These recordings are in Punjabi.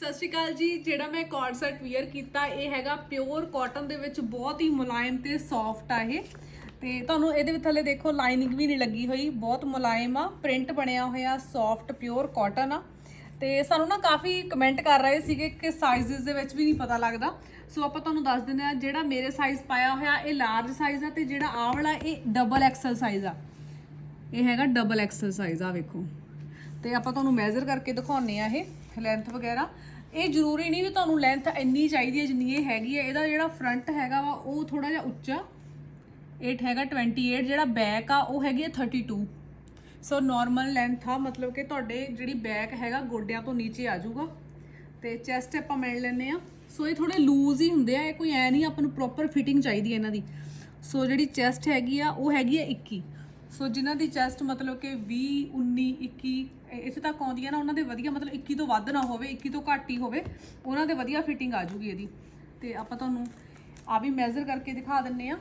ਸਤਿ ਸ਼੍ਰੀ ਅਕਾਲ ਜੀ, ਜਿਹੜਾ ਮੈਂ ਕੋਡ ਸੈਟ ਵੀਅਰ ਕੀਤਾ, ਇਹ ਹੈਗਾ ਪਿਓਰ ਕਾਟਨ ਦੇ ਵਿੱਚ ਬਹੁਤ ਹੀ ਮੁਲਾਇਮ ਤੇ ਸੌਫਟ ਆ ਇਹ। ਤੇ ਤੁਹਾਨੂੰ ਇਹਦੇ ਵਿੱਚ ਥੱਲੇ ਦੇਖੋ ਲਾਈਨਿੰਗ ਵੀ ਨਹੀਂ ਲੱਗੀ ਹੋਈ, ਬਹੁਤ ਮੁਲਾਇਮ ਆ ਪ੍ਰਿੰਟ ਬਣਿਆ ਹੋਇਆ ਸੌਫਟ ਪਿਓਰ ਕਾਟਨ ਆ। ਤੇ ਸਾਨੂੰ ਨਾ ਕਾਫੀ ਕਮੈਂਟ ਕਰ ਰਹੇ ਸੀਗੇ ਕਿ ਸਾਈਜ਼ਸ ਦੇ ਵਿੱਚ ਵੀ ਨਹੀਂ ਪਤਾ ਲੱਗਦਾ। ਸੋ ਆਪਾਂ ਤੁਹਾਨੂੰ ਦੱਸ ਦਿੰਦੇ ਆ ਜਿਹੜਾ ਮੇਰੇ ਸਾਈਜ਼ ਪਾਇਆ ਹੋਇਆ, ਇਹ ਲਾਰਜ ਸਾਈਜ਼ ਆ ਤੇ ਜਿਹੜਾ ਆਹ ਵਾਲਾ, ਇਹ ਡਬਲ ਐਕਸਲ ਸਾਈਜ਼ ਆ। ਇਹ ਹੈਗਾ ਡਬਲ ਐਕਸਲ ਸਾਈਜ਼ ਆ ਵੇਖੋ। ਤੇ ਆਪਾਂ ਤੁਹਾਨੂੰ ਮੈਜ਼ਰ ਕਰਕੇ ਦਿਖਾਉਨੇ ਆ ਇਹ ਲੈਂਥ ਵਗੈਰਾ। ਇਹ ਜ਼ਰੂਰੀ ਨਹੀਂ ਵੀ ਤੁਹਾਨੂੰ ਲੈਂਥ ਇੰਨੀ ਚਾਹੀਦੀ ਹੈ ਜਿੰਨੀ ਇਹ ਹੈਗੀ ਹੈ। ਇਹਦਾ ਜਿਹੜਾ ਫਰੰਟ ਹੈਗਾ ਵਾ, ਉਹ ਥੋੜਾ ਜਿਹਾ ਉੱਚਾ। 8 ਹੈਗਾ 28 ਜਿਹੜਾ ਬੈਕ ਆ, ਉਹ ਹੈਗੀ ਹੈ 32 ਸੋ ਨਾਰਮਲ ਲੈਂਥ ਆ, ਮਤਲਬ ਕਿ ਤੁਹਾਡੇ ਜਿਹੜੀ ਬੈਕ ਹੈਗਾ, ਗੋਡਿਆਂ ਤੋਂ ਨੀਚੇ ਆ ਜਾਊਗਾ। ਤੇ ਚੈਸਟ ਆਪਾਂ ਮਿਲ ਲੈਨੇ ਆ ਸੋ ਇਹ ਥੋੜੇ ਲੂਜ਼ ਹੀ ਹੁੰਦੇ ਆ। ਇਹ ਕੋਈ ਐ ਨਹੀਂ, ਆਪਾਂ ਨੂੰ ਪ੍ਰੋਪਰ ਫਿਟਿੰਗ ਚਾਹੀਦੀ ਹੈ ਇਹਨਾਂ ਦੀ। ਸੋ ਜਿਹੜੀ ਚੈਸਟ ਹੈਗੀ ਆ, ਉਹ ਹੈਗੀ ਹੈ 21 ਸੋ ਜਿਨ੍ਹਾਂ ਦੀ ਚੈਸਟ ਮਤਲਬ ਕਿ 20 19 21 ਇਹ- ਇੱਥੇ ਤੱਕ ਆਉਂਦੀਆਂ ਨਾ, ਉਹਨਾਂ ਦੇ ਵਧੀਆ ਮਤਲਬ 21 ਤੋਂ ਵੱਧ ਨਾ ਹੋਵੇ 21 ਤੋਂ ਘੱਟ ਹੀ ਹੋਵੇ, ਉਹਨਾਂ ਦੇ ਵਧੀਆ ਫਿਟਿੰਗ ਆ ਜੂਗੀ ਇਹਦੀ। ਤੇ ਆਪਾਂ ਤੁਹਾਨੂੰ ਆ ਵੀ ਮੈਜ਼ਰ ਕਰਕੇ ਦਿਖਾ ਦਿੰਨੇ ਆ।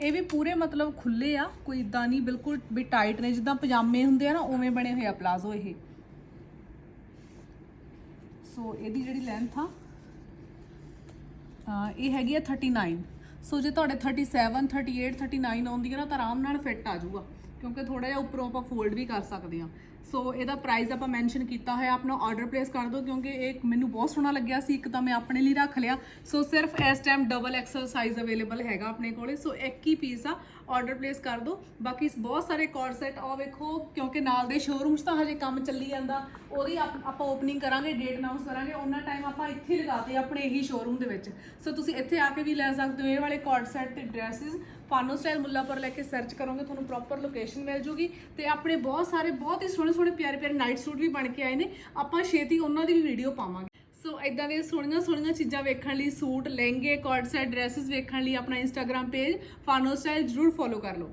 ਇਹ ਵੀ ਪੂਰੇ ਮਤਲਬ ਖੁੱਲੇ ਆ, ਕੋਈ ਇਦਾਂ ਨਹੀਂ, ਬਿਲਕੁਲ ਵੀ ਟਾਈਟ ਨੇ, ਜਿੱਦਾਂ ਪਜਾਮੇ ਹੁੰਦੇ ਆ ਨਾ, ਉਵੇਂ ਬਣੇ ਹੋਏ ਆ ਪਲਾਜ਼ੋ ਇਹ। ਸੋ ਇਹਦੀ ਜਿਹੜੀ ਲੈਂਥ ਆ ਇਹ ਹੈਗੀ ਆ 39 ਸੋ ਜੇ ਤੁਹਾਡੇ 37 38 39 ਆਉਂਦੀ ਹੈ ਨਾ, ਤਾਂ ਆਰਾਮ ਨਾਲ ਫਿੱਟ ਆ ਜਾਊਗਾ। ਕਿਉਂਕਿ ਥੋੜਾ ਜਿਹਾ ਉੱਪਰੋਂ ਆਪਾਂ ਫੋਲਡ ਵੀ ਕਰ ਸਕਦੇ ਹਾਂ। ਸੋ ਇਹਦਾ ਪ੍ਰਾਈਸ ਆਪਾਂ ਮੈਂਸ਼ਨ ਕੀਤਾ ਹੋਇਆ, ਆਪਣਾ ਆਰਡਰ ਪਲੇਸ ਕਰ ਦਿਓ, ਕਿਉਂਕਿ ਇਹ ਮੈਨੂੰ ਬਹੁਤ ਸੋਹਣਾ ਲੱਗਿਆ ਸੀ, ਇੱਕ ਤਾਂ ਮੈਂ ਆਪਣੇ ਲਈ ਰੱਖ ਲਿਆ। ਸੋ ਸਿਰਫ ਇਸ time double XL size available ਹੈਗਾ ਆਪਣੇ ਕੋਲੇ। ਸੋ ਇੱਕ ਹੀ ਪੀਸ ਆ ਆਰਡਰ ਪਲੇਸ ਕਰ ਦਿਓ। ਬਾਕੀ ਬਹੁਤ ਸਾਰੇ ਕੋਡ ਸੈਟ ਆ ਵੇਖੋ, ਕਿਉਂਕਿ ਨਾਲ ਦੇ ਸ਼ੋਰੂਮਸ ਤਾਂ ਹਜੇ ਕੰਮ ਚੱਲੀ ਜਾਂਦਾ। ਉਹਦੀ ਆਪਾਂ ਓਪਨਿੰਗ ਕਰਾਂਗੇ ਡੇਟ ਅਨਾਉਂਸ ਕਰਾਂਗੇ, ਉਹਨਾਂ ਟਾਈਮ ਆਪਾਂ ਇੱਥੇ ਹੀ ਲਗਾਤੇ ਆਪਣੇ ਇਹੀ ਸ਼ੋਰੂਮ ਦੇ ਵਿੱਚ। ਸੋ ਤੁਸੀਂ ਇੱਥੇ ਆ ਕੇ ਵੀ ਲੈ ਸਕਦੇ ਹੋ ਇਹ ਵਾਲੇ ਕੋਡ ਸੈਟ ਤੇ ਡਰੈਸਸ ਫਾਨੋ ਸਟਾਈਲ ਮੁੱਲਾਪੁਰ ਲੈ ਕੇ ਸਰਚ ਕਰੋਗੇ, ਤੁਹਾਨੂੰ ਪ੍ਰੋਪਰ ਲੋਕੇਸ਼ਨ ਮਿਲ ਜੂਗੀ ਤੇ ਆਪਣੇ ਬਹੁਤ ਸਾਰੇ, ਬਹੁਤ ਹੀ ਸੋਹਣੇ ਸੋਹਣੇ ਪਿਆਰੇ ਪਿਆਰੇ ਨਾਈਟ ਸੂਟ ਵੀ ਬਣ ਕੇ ਆਏ ਨੇ। ਆਪਾਂ ਛੇਤੀ ਉਹਨਾਂ ਦੀ ਵੀ ਵੀਡੀਓ ਪਾਵਾਂਗੇ। ਸੋ ਇਦਾਂ ਦੀਆਂ ਸੋਹਣੀਆਂ ਸੋਹਣੀਆਂ ਚੀਜ਼ਾਂ ਵੇਖਣ ਲਈ ਸੂਟ, ਲਹਿੰਗੇ ਕੋਡ ਸੈਟ ਡਰੈਸਸ ਵੇਖਣ ਲਈ ਆਪਣਾ ਇੰਸਟਾਗ੍ਰam ਪੇਜ ਫਾਨੋ ਸਟਾਈਲ ਜਰੂਰ ਫੋਲੋ ਕਰ ਲਓ।